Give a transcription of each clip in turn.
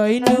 soy know.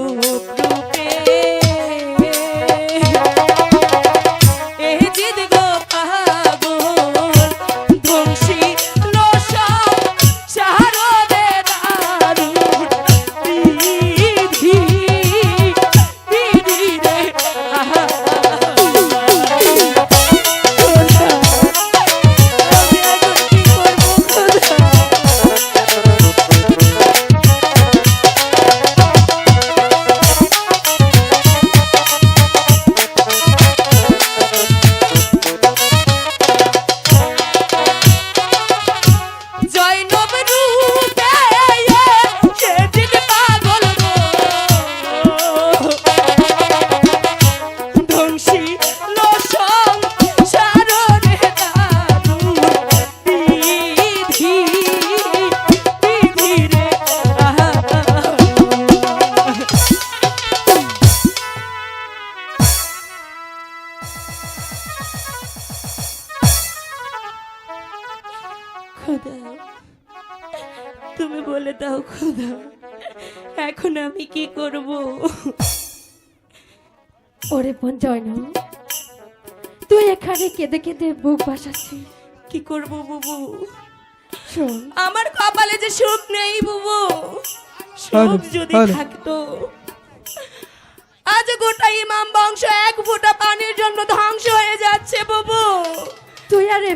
খোদা। তুমি বলে দাও খোদা এখন আমি কি করব? ওরে বোন জয়ন তুই এখানে কেঁদে কেঁদে বুক ভাসাচ্ছিস। কি করব বুবু? শোন। আমার কপালে যে সুখ নেই বুবু সুখ যদি থাকতো আজ গোটা ইমাম বংশ এক ফোঁটা পানির জন্য ধ্বংস হয়ে যাচ্ছে বুবু। তুই আর